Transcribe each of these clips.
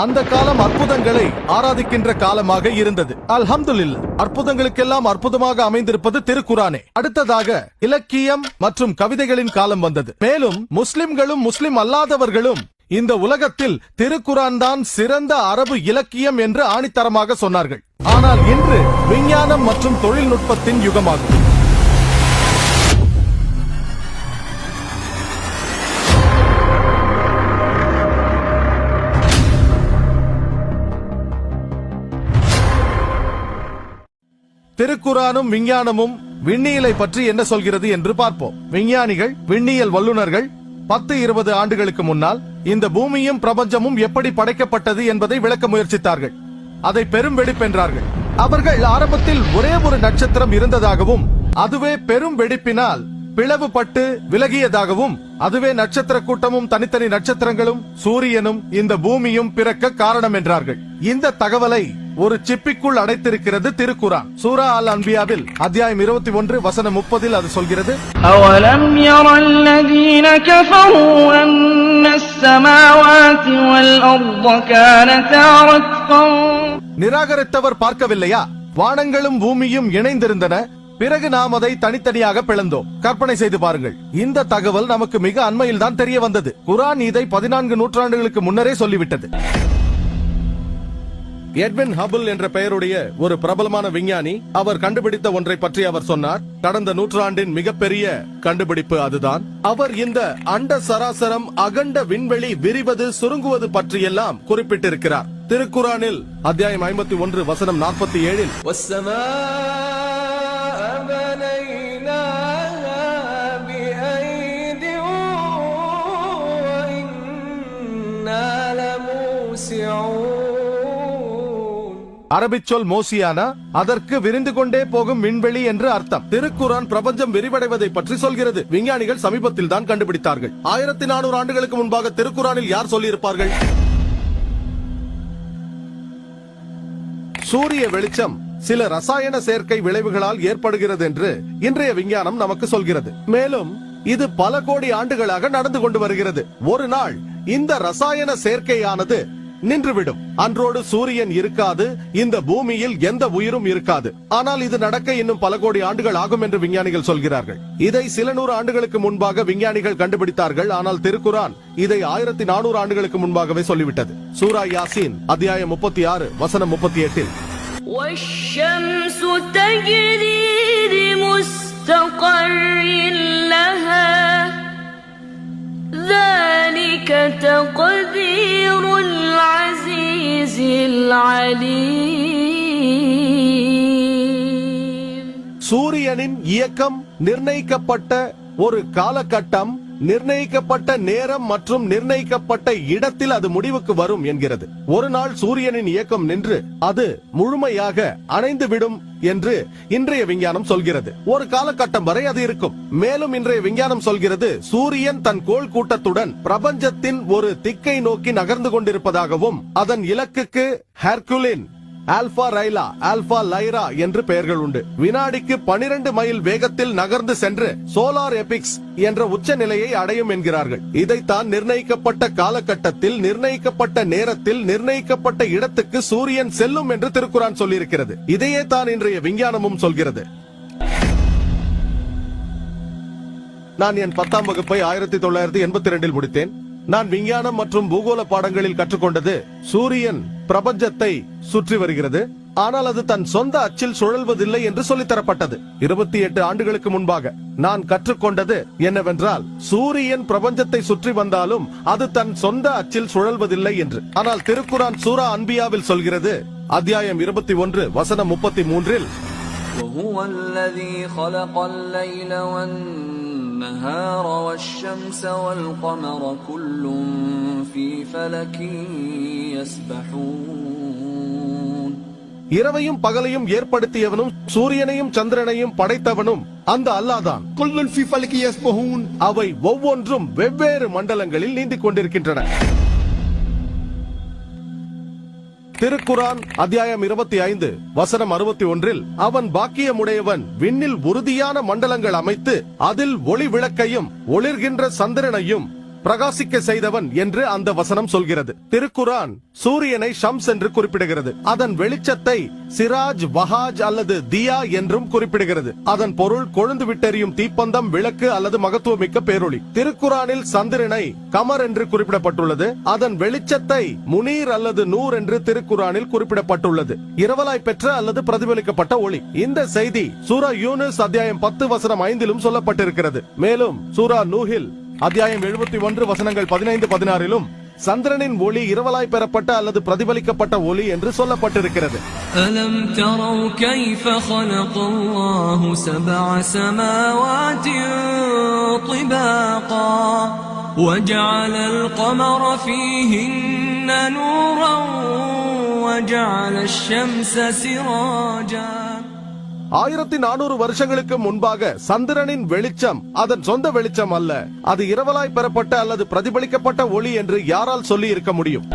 அந்த காலம் அற்புதங்களை ஆராதிக்கின்ற காலமாக இருந்தது. அல்ஹம்துலில்லா. அற்புதங்களுக்கெல்லாம் அற்புதமாக அமைந்திருப்பது திருக்குரானே அடுத்ததாக இலக்கியம் மற்றும் கவிதைகளின் காலம் வந்தது. மேலும் முஸ்லிம்களும் முஸ்லிம் அல்லாதவர்களும் இந்த உலகத்தில் திருக்குரான் தான் சிறந்த அரபு இலக்கியம் என்று ஆணித்தரமாக சொன்னார்கள். ஆனால் இன்று விஞ்ஞானம் மற்றும் தொழில்நுட்பத்தின் யுகமாகும். திருக்குரானும் விஞ்ஞானமும் விண்ணியலை பற்றி என்ன சொல்கிறது என்று பார்ப்போம். விஞ்ஞானிகள் விண்ணியல் வல்லுநர்கள் பத்து இருபது ஆண்டுகளுக்கு முன்னால் இந்த பூமியும் பிரபஞ்சமும் எப்படி படைக்கப்பட்டது என்பதை விளக்க முயற்சித்தார்கள். அதை பெரும் வெடிப்பென்றார்கள். அவர்கள் ஆரம்பத்தில் ஒரே ஒரு நட்சத்திரம் இருந்ததாகவும் அதுவே பெரும் வெடிப்பினால் பிளவுபட்டு விலகியதாகவும் அதுவே நட்சத்திர கூட்டமும் தனித்தனி நட்சத்திரங்களும் சூரியனும் இந்த பூமியும் பிறக்க காரணம் என்றார்கள். இந்த தகவலை ஒரு சிப்பிக்குள் அடைத்திருக்கிறது திருக்குரான் சூரா அல் அன்பியாவில் அத்தியாயம் இருபத்தி ஒன்று வசனம் முப்பதில் அது சொல்கிறது أولم ير الذين كفروا أن السماوات والأرض كانتا رتقا நிராகரித்தவர் பார்க்கவில்லையா வானங்களும் பூமியும் இணைந்திருந்தன பிறகு நாம் அதை தனித்தனியாக பிளந்தோம் கற்பனை செய்து பாருங்கள் இந்த தகவல் நமக்கு மிக அண்மையில் தான் தெரிய வந்தது குரான் இதை பதினான்கு நூற்றாண்டுகளுக்கு முன்னரே சொல்லிவிட்டது எட்வின் ஹபிள் என்ற பெயருடைய ஒரு பிரபலமான விஞ்ஞானி அவர் கண்டுபிடித்த ஒன்றை பற்றி அவர் சொன்னார். கடந்த நூற்றாண்டின் மிகப்பெரிய கண்டுபிடிப்பு அதுதான். அவர் இந்த அண்ட சராசரம் அகண்ட விண்வெளி விரிவது சுருங்குவது பற்றியெல்லாம் குறிப்பிட்டிருக்கிறார். திருக்குறானில் அத்தியாயம் ஐம்பத்தி ஒன்று வசனம் நாற்பத்தி ஏழில் சியோன் அரபிச் சொல் மோசியானா? அதற்கு விரிந்து கொண்டே போகும் விண்வெளி என்று அர்த்தம். திருக்குரான் பிரபஞ்சம் விரிவடைவதை பற்றி சொல்கிறது. விஞ்ஞானிகள் சமீபத்தில் தான் கண்டுபிடித்தார்கள். ஆயிரத்தி நானூறு ஆண்டுகளுக்கு முன்பாக திருக்குறானில் யார் சொல்லியிருப்பார்கள்? சூரிய வெளிச்சம் சில ரசாயன சேர்க்கை விளைவுகளால் ஏற்படுகிறது என்று இன்றைய விஞ்ஞானம் நமக்கு சொல்கிறது. மேலும் இது பல கோடி ஆண்டுகளாக நடந்து கொண்டு வருகிறது. ஒரு நாள் இந்த ரசாயன சேர்க்கையானது நின்றுவிடும். அன்றோடு சூரியன் இருக்காது இந்த பூமியில் எந்த உயிரும் இருக்காது. ஆனால் இது நடக்க இன்னும் பல கோடி ஆண்டுகள் ஆகும் என்று விஞ்ஞானிகள் சொல்கிறார்கள். இதை சில நூறு ஆண்டுகளுக்கு முன்பாக விஞ்ஞானிகள் கண்டுபிடித்தார்கள் ஆனால் திருக்குரான் இதை ஆயிரத்தி நானூறு ஆண்டுகளுக்கு முன்பாகவே சொல்லிவிட்டது. சூரா யாசீன் அத்தியாயம் முப்பத்தி ஆறு வசனம் முப்பத்தி எட்டில். العزيز العليم சூரியனின் இயக்கம் நிர்ணயிக்கப்பட்ட ஒரு காலகட்டம் நிர்ணயிக்கப்பட்ட நேரம் மற்றும் நிர்ணயிக்கப்பட்ட இடத்தில் அது முடிவுக்கு வரும் என்கிறது. ஒரு நாள் சூரியனின் இயக்கம் நின்று அது முழுமையாக அணைந்து விடும் என்று இன்றைய விஞ்ஞானம் சொல்கிறது. ஒரு காலகட்டம் வரை அது இருக்கும். மேலும் இன்றைய விஞ்ஞானம் சொல்கிறது சூரியன் தன் கோள் கூட்டத்துடன் பிரபஞ்சத்தின் ஒரு திக்கை நோக்கி நகர்ந்து கொண்டிருப்பதாகவும் அதன் இலக்குக்கு ஹெர்குலின் ஆல்பா ரைலா ஆல்பா லைரா என்று பெயர்கள் உண்டு. வினாடிக்கு 12 மைல் வேகத்தில் நகர்ந்து சென்று சோலார் எபிக்ஸ் என்ற உச்ச நிலையை அடையும் என்கிறார்கள். இதைத்தான் நிர்ணயிக்கப்பட்ட காலகட்டத்தில் நிர்ணயிக்கப்பட்ட நேரத்தில் நிர்ணயிக்கப்பட்ட இடத்துக்கு சூரியன் செல்லும் என்று திருக்குறான் சொல்லியிருக்கிறது. இதையே தான் இன்றைய விஞ்ஞானமும் சொல்கிறது. நான் என் பத்தாம் வகுப்பை ஆயிரத்தி தொள்ளாயிரத்தி எண்பத்தி ரெண்டில் முடித்தேன். நான் விஞ்ஞானம் மற்றும் பூகோள பாடங்களில் கற்றுக்கொண்டது சூரியன் பிரபஞ்சத்தை சுற்றி வருகிறது. ஆனால் அது தன் சொந்த அச்சில் சுழல்வதில்லை என்று சொல்லித்தரப்பட்டது. இருபத்தி எட்டு ஆண்டுகளுக்கு முன்பாக நான் கற்றுக்கொண்டது என்னவென்றால் சூரியன் பிரபஞ்சத்தை சுற்றி வந்தாலும் அது தன் சொந்த அச்சில் சுழல்வதில்லை என்று. ஆனால் திருக்குரான் சூரா அன்பியாவில் சொல்கிறது அத்தியாயம் இருபத்தி ஒன்று வசனம் முப்பத்தி மூன்றில் والنهار والشمس والقمر كل في فلك يسبحون இரவையும் பகலையும் ஏற்படுத்தியவனும் சூரியனையும் சந்திரனையும் படைத்தவனும் அந்த அல்லாதான் كل في فلك يسبحون அவை ஒவ்வொன்றும் வெவ்வேறு மண்டலங்களில் நீந்திக் கொண்டிருக்கின்றன திருக்குரான் அத்தியாயம் இருபத்தி ஐந்து வசனம் அறுபத்தி ஒன்றில் அவன் பாக்கியமுடையவன் விண்ணில் உறுதியான மண்டலங்கள் அமைத்து அதில் ஒளி விளக்கையும் ஒளிர்கின்ற சந்திரனையும் பிரகாசிக்க செய்தவன் என்று அந்த வசனம் சொல்கிறது. திருக்குரான் சூரியனை ஷம்ஸ் என்று குறிப்பிடுகிறது. அதன் வெளிச்சத்தை சிராஜ் வஹாஜ் அல்லது தியா என்றும் குறிப்பிடுகிறது. அதன் பொருள் கொழுந்து விட்டெறியும் தீப்பந்தம் விளக்கு அல்லது மகத்துவமிக்க பேரொளி. திருக்குரானில் சந்திரனை கமர் என்று குறிப்பிடப்பட்டுள்ளது. அதன் வெளிச்சத்தை முனீர் அல்லது நூர் என்று திருக்குரானில் குறிப்பிடப்பட்டுள்ளது. இரவலாய் பெற்ற அல்லது பிரதிபலிக்கப்பட்ட ஒளி. இந்த செய்தி சூரா யூனிஸ் அத்தியாயம் பத்து வசனம் ஐந்திலும் சொல்லப்பட்டிருக்கிறது. மேலும் சூரா நூஹில் அத்தியாயம் எழுபத்தி ஒன்று வசனங்கள் பதினைந்து பதினாறிலும் சந்திரனின் ஒளி இரவலாய் பெறப்பட்ட அல்லது பிரதிபலிக்கப்பட்ட ஒளி என்று சொல்லப்பட்டிருக்கிறது ألم تروا كيف خلق الله سبع سماوات طباقا وجعل القمر فيهن نورا وجعل الشمس سراجا ஆயிரத்தி நானூறு வருஷங்களுக்கு முன்பாக சந்திரனின் வெளிச்சம் அதன் சொந்த வெளிச்சம் அல்ல. அது இரவலாய் பெறப்பட்ட அல்லது பிரதிபலிக்கப்பட்ட ஒளி என்று யாரால் சொல்லி இருக்க முடியும்?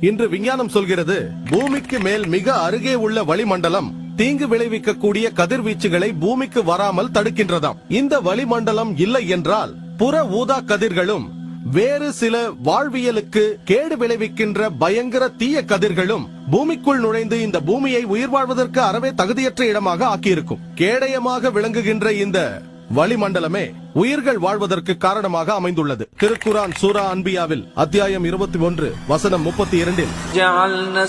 இன்று விஞ்ஞானம் சொல்கிறது பூமிக்கு மேல் மிக அருகே உள்ள வளிமண்டலம் தீங்கு விளைவிக்கக்கூடிய கதிர்வீச்சுகளை பூமிக்கு வராமல் தடுக்கின்றதாம். இந்த வளிமண்டலம் இல்லை என்றால் புற ஊதா கதிர்களும் வேறு சில வாழ்வியலுக்கு கேடு விளைவிக்கின்ற பயங்கர தீய கதிர்களும் பூமிக்குள் நுழைந்து இந்த பூமியை உயிர் வாழ்வதற்கு அறவே தகுதியற்ற இடமாக ஆக்கியிருக்கும் கேடயமாக விளங்குகின்ற இந்த வளிமண்டலமே உயிர்கள் வாழ்வதற்கு காரணமாக அமைந்துள்ளது திருக்குரான் சூரா அன்பியாவில் அத்தியாயம் இருபத்தி ஒன்று வசனம் முப்பத்தி இரண்டில் جعلنا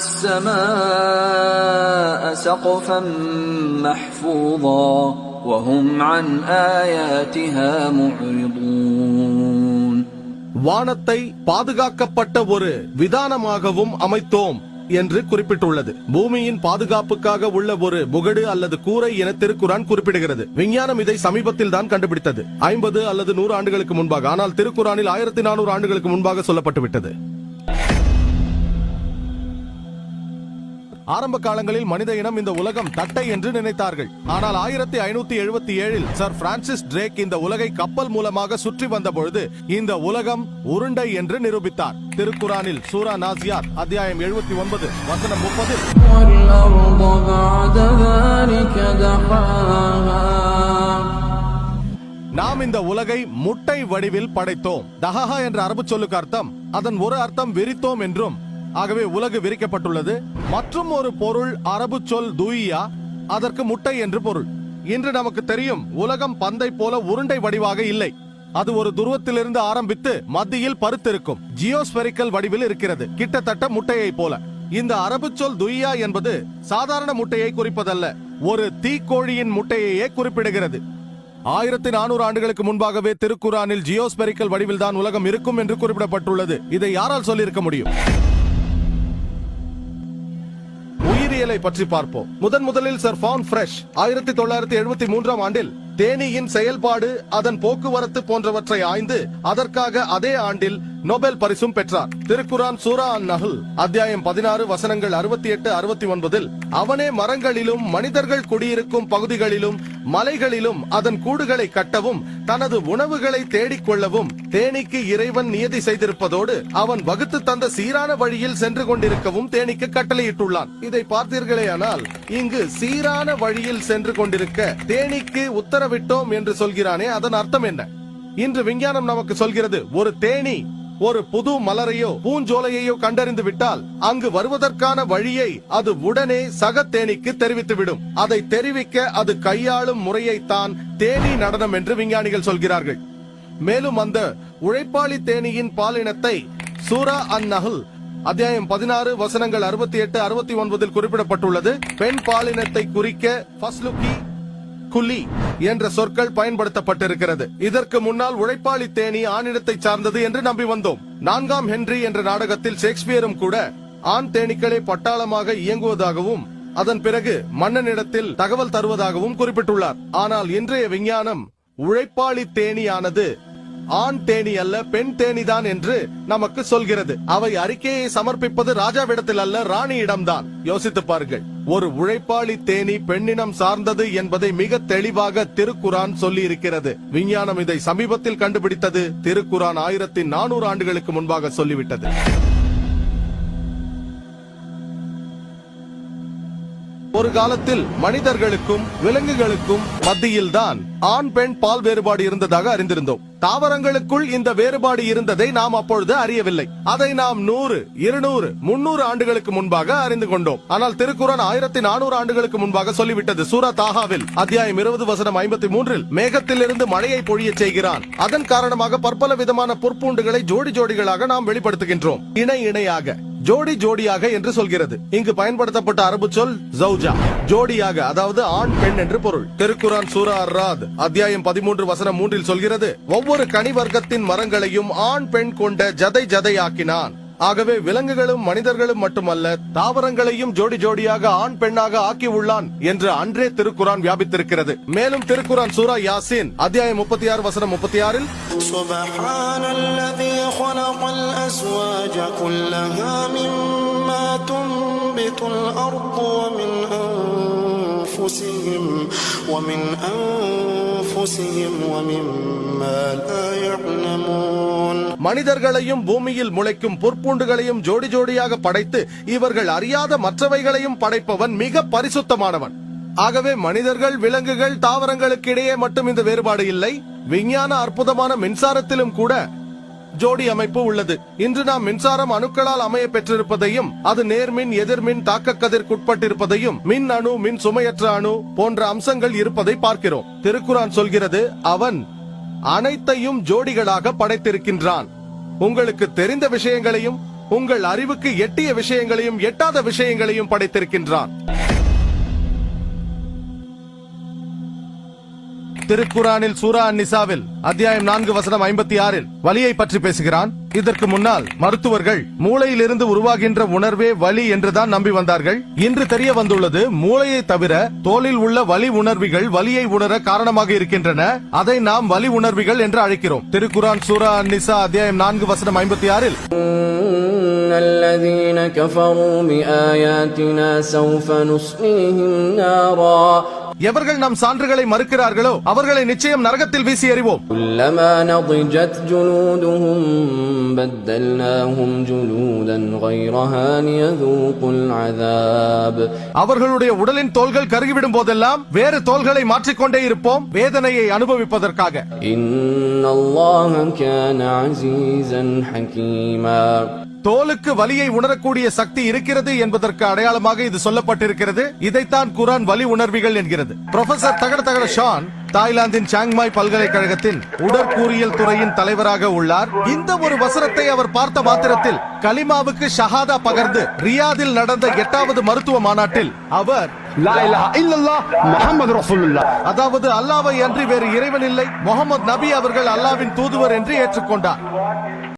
السماء سقفا محفوظا وهم عن آياتها معرضون வானத்தை பாதுகாக்கப்பட்ட ஒரு விதானமாகவும் அமைத்தோம் என்று குறிப்பிட்டுள்ளது. பூமியின் பாதுகாப்புக்காக உள்ள ஒரு முகடு அல்லது கூரை என திருக்குரான் குறிப்பிடுகிறது. விஞ்ஞானம் இதை சமீபத்தில் தான் கண்டுபிடித்தது. ஐம்பது அல்லது நூறு ஆண்டுகளுக்கு முன்பாக ஆனால் திருக்குரானில் ஆயிரத்தி நானூறு ஆண்டுகளுக்கு முன்பாக சொல்லப்பட்டுவிட்டது. ஆரம்ப காலங்களில் மனித இனம் இந்த உலகம் தட்டை என்று நினைத்தார்கள். ஆனால் ஆயிரத்தி ஐநூத்தி எழுபத்தி ஏழில் சர் பிரான்சிஸ் டிரேக் இந்த உலகை கப்பல் மூலமாக சுற்றி வந்தபொழுது இந்த உலகம் உருண்டை என்று நிரூபித்தார். திருக்குறானில் சூரா நாசியார் அத்தியாயம் எழுபத்தி ஒன்பது வசனம் முப்பது நாம் இந்த உலகை முட்டை வடிவில் படைத்தோம். தஹஹா என்ற அரபு சொல்லுக்கு அர்த்தம் அதன் ஒரு அர்த்தம் விரித்தோம் என்றும் ஆகவே உலகு விரிக்கப்பட்டுள்ளது. மற்றும் ஒரு பொருள் அரபு சொல் துயா அதற்கு முட்டை என்று பொருள். இன்று நமக்கு தெரியும் உலகம் பந்தை போல உருண்டை வடிவாக இல்லை. அது ஒரு துருவத்திலிருந்து ஆரம்பித்து மத்தியில் பருத்திருக்கும். ஜியோஸ்பெரிக்கல் வடிவில் இருக்கிறது கிட்டத்தட்ட முட்டையை போல. இந்த அரபு சொல் துய்யா என்பது சாதாரண முட்டையை குறிப்பதல்ல ஒரு தீக்கோழியின் முட்டையையே குறிப்பிடுகிறது. ஆயிரத்தி நானூறு ஆண்டுகளுக்கு முன்பாகவே திருக்குரானில் ஜியோஸ்பெரிக்கல் வடிவில் தான் உலகம் இருக்கும் என்று குறிப்பிடப்பட்டுள்ளது. இதை யாரால் சொல்லியிருக்க முடியும்? உயிரியலை பற்றி பார்ப்போம். முதன் முதலில் சர் ஃபான் ஃப்ரெஷ் ஆயிரத்தி தொள்ளாயிரத்தி எழுபத்தி மூன்றாம் ஆண்டில் தேனியின் செயல்பாடு அதன் போக்குவரத்து போன்றவற்றை ஆய்ந்து அதற்காக அதே ஆண்டில் நோபல் பரிசும் பெற்றார். திருக்குரான் சூரா அன் நஹல் அத்தியாயம் பதினாறு வசனங்கள் அறுபத்தி எட்டு அறுபத்தி ஒன்பதில் அவனே மரங்களிலும் மனிதர்கள் குடியிருக்கும் பகுதிகளிலும் மலைகளிலும் அதன் கூடுகளை கட்டவும் தனது உணவுகளை தேடிக் கொள்ளவும் தேனீக்கு இறைவன் நியதி செய்திருப்பதோடு அவன் வகுத்து தந்த சீரான வழியில் சென்று கொண்டிருக்கவும் தேனீக்கு கட்டளையிட்டுள்ளான். இதை பார்த்தீர்களேயானால் இங்கு சீரான வழியில் சென்று கொண்டிருக்க தேனீக்கு உத்தரவிட்டோம் என்று சொல்கிறானே அதன் அர்த்தம் என்ன? இன்று விஞ்ஞானம் நமக்கு சொல்கிறது ஒரு தேனி ஒரு புது மலரையோ பூஞ்சோலையையோ கண்டறிந்து விட்டால் அங்கு வருவதற்கான வழியை அது உடனே சக தேனிக்கு தெரிவித்துவிடும். அதை தெரிவிக்க அது கையாளும் முறையைத்தான் தேனீ நடனம் என்று விஞ்ஞானிகள் சொல்கிறார்கள். மேலும் அந்த உழைப்பாளி தேனியின் பாலினத்தை சூரா அன் அத்தியாயம் பதினாறு வசனங்கள் அறுபத்தி எட்டு அறுபத்தி ஒன்பதில் குறிப்பிடப்பட்டுள்ளது. பெண் பாலினத்தை குறிக்க ஃபஸ்லுக்கி குலி என்ற சொற்கள் பயன்படுத்தப்பட்டிருக்கிறது. இதற்கு முன்னால் உழைப்பாளி தேனி ஆணிடத்தை சார்ந்தது என்று நம்பி வந்தோம். நான்காம் ஹென்றி என்ற நாடகத்தில் ஷேக்ஸ்பியரும் கூட ஆண் தேனீக்களை பட்டாளமாக இயங்குவதாகவும் அதன் பிறகு மன்னனிடத்தில் தகவல் தருவதாகவும் குறிப்பிட்டுள்ளார். ஆனால் இன்றைய விஞ்ஞானம் உழைப்பாளி தேனியானது ஆண் தேனி அல்ல பெண் தேனிதான் என்று நமக்கு சொல்கிறது. அவை அறிக்கையை சமர்ப்பிப்பது ராஜாவிடத்தில் அல்ல ராணியிடம்தான். யோசித்து பாருங்கள். ஒரு உழைப்பாளி தேனி பெண்ணினம் சார்ந்தது என்பதை மிக தெளிவாக திருக்குரான் சொல்லி இருக்கிறது விஞ்ஞானம் இதை சமீபத்தில் கண்டுபிடித்தது. திருக்குரான் ஆயிரத்தி நானூறு ஆண்டுகளுக்கு முன்பாக சொல்லிவிட்டது. ஒரு காலத்தில் மனிதர்களுக்கும் விலங்குகளுக்கும் மத்தியில்தான் ஆண் பெண் பால் வேறுபாடு இருந்ததாக அறிந்திருந்தோம். தாவரங்களுக்குள் இந்த வேறுபாடு இருந்ததை நாம் அப்பொழுது அறியவில்லை. அதை நாம் நூறு இருநூறு முன்னூறு ஆண்டுகளுக்கு முன்பாக அறிந்து கொண்டோம். ஆனால் திருக்குறன் ஆயிரத்தி நானூறு ஆண்டுகளுக்கு முன்பாக சொல்லிவிட்டது சூரா தாகாவில் அத்தியாயம் இருபது வசனம் ஐம்பத்தி மூன்றில் மேகத்திலிருந்து மழையை பொழியச் செய்கிறான். அதன் காரணமாக பற்பல விதமான பொற்பூண்டுகளை ஜோடி ஜோடிகளாக நாம் வெளிப்படுத்துகின்றோம். இணை இணையாக. ஜோடி ஜோடியாக என்று சொல்கிறது. இங்கு பயன்படுத்தப்பட்ட அரபு சொல் ஜவுஜா ஜோடியாக அதாவது ஆண் பெண் என்று பொருள். திருக்குரான் சூரா அர்ராத் அத்தியாயம் பதிமூன்று வசனம் மூன்றில் சொல்கிறது ஒவ்வொரு கனி வர்க்கத்தின் மரங்களையும் ஆண் பெண் கொண்ட ஜதை ஜதையாக்கினான். ஆகவே விலங்குகளும் மனிதர்களும் மட்டுமல்ல தாவரங்களையும் ஜோடி ஜோடியாக ஆண் பெண்ணாக ஆக்கி உள்ளான் என்று அன்றே திருக்குரான் வியாபித்திருக்கிறது மேலும் திருக்குரான் சூரா யாசின் அத்தியாயம் முப்பத்தி ஆறு வசனம் முப்பத்தி ஆறில் سبحان الذي خلق الأزواج كلها مما تنبت الأرض ومن أنفسهم ومن أنفسهم ومما لا يعلمون மனிதர்களையும் பூமியில் முளைக்கும் பொற்பூண்டுகளையும் ஜோடி ஜோடியாக படைத்து இவர்கள் அறியாத மற்றவைகளையும் படைப்பவன் மிக பரிசுத்தமானவன். ஆகவே மனிதர்கள் விலங்குகள் தாவரங்களுக்கு இடையே மட்டும் இந்த வேறுபாடு இல்லை. விஞ்ஞான அற்புதமான மின்சாரத்திலும் கூட ஜோடி அமைப்பு உள்ளது. இன்று நாம் மின்சாரம் அணுக்களால் அமைய பெற்றிருப்பதையும் அது நேர்மின் எதிர்மின் தாக்க கதிர்க்குட்பட்டிருப்பதையும் மின் அணு மின் சுமையற்ற அணு போன்ற அம்சங்கள் இருப்பதை பார்க்கிறோம். திருக்குரான் சொல்கிறது அவன் அனைத்தையும் ஜோடிகளாக படைத்திருக்கின்றான். உங்களுக்கு தெரிந்த விஷயங்களையும் உங்கள் அறிவுக்கு எட்டிய விஷயங்களையும் எட்டாத விஷயங்களையும் படைத்திருக்கின்றான். திருக்குரானில் சூரா நிசாவில் அத்தியாயம் நான்கு வசனம் ஐம்பத்தி ஆறில் வலியை பற்றி பேசுகிறான் இதற்கு முன்னால் மருத்துவர்கள் மூளையிலிருந்து உருவாகின்ற உணர்வே வலி என்றுதான் நம்பி வந்தார்கள் இன்று தெரிய வந்துள்ளது மூளையை தவிர தோலில் உள்ள வலி உணர்விகள் வலியை உணர காரணமாக இருக்கின்றன அதை நாம் வலி உணர்விகள் என்று அழைக்கிறோம் திருக்குரான் சூரா நிசா அத்தியாயம் நான்கு வசனம் ஐம்பத்தி ஆறில் إن الذين كفروا بآياتنا سوف نصليهم نارا எவர்கள் நம் சான்றுகளை மறுக்கிறார்களோ அவர்களை நிச்சயம் நரகத்தில் வீசி எறிவோம் كلما نضجت جلودهم بدلناهم جلودا غيرها ليذوقوا العذاب அவர்களுடைய உடலின் தோள்கள் கருகிவிடும் போதெல்லாம் வேறு தோள்களை மாற்றிக்கொண்டே இருப்போம் வேதனையை அனுபவிப்பதற்காக إن الله كان عزيزا حكيما தோலுக்கு வலியை உணரக்கூடிய சக்தி இருக்கிறது என்பதற்கு அடையாளமாக இது சொல்லப்பட்டிருக்கிறது. இதைத்தான் குரான் வலி உணர்விகள் என்கிறது. ப்ரொஃபசர் தகட தகட ஷான் தாய்லாந்தின் சாங்மாய் பல்கலைக்கழகத்தின் உடற்கூறியல் துறையின் தலைவராக உள்ளார். இந்த ஒரு வசரத்தை அவர் பார்த்த மாத்திரத்தில் கலிமாவுக்கு ஷஹாதா பகர்ந்து ரியாதில் நடந்த எட்டாவது மருத்துவ மாநாட்டில் அவர் அதாவது அல்லாவை அன்றி வேறு இறைவன் இல்லை. முகமது நபி அவர்கள் அல்லாவின் தூதுவர் என்று ஏற்றுக்கொண்டார்.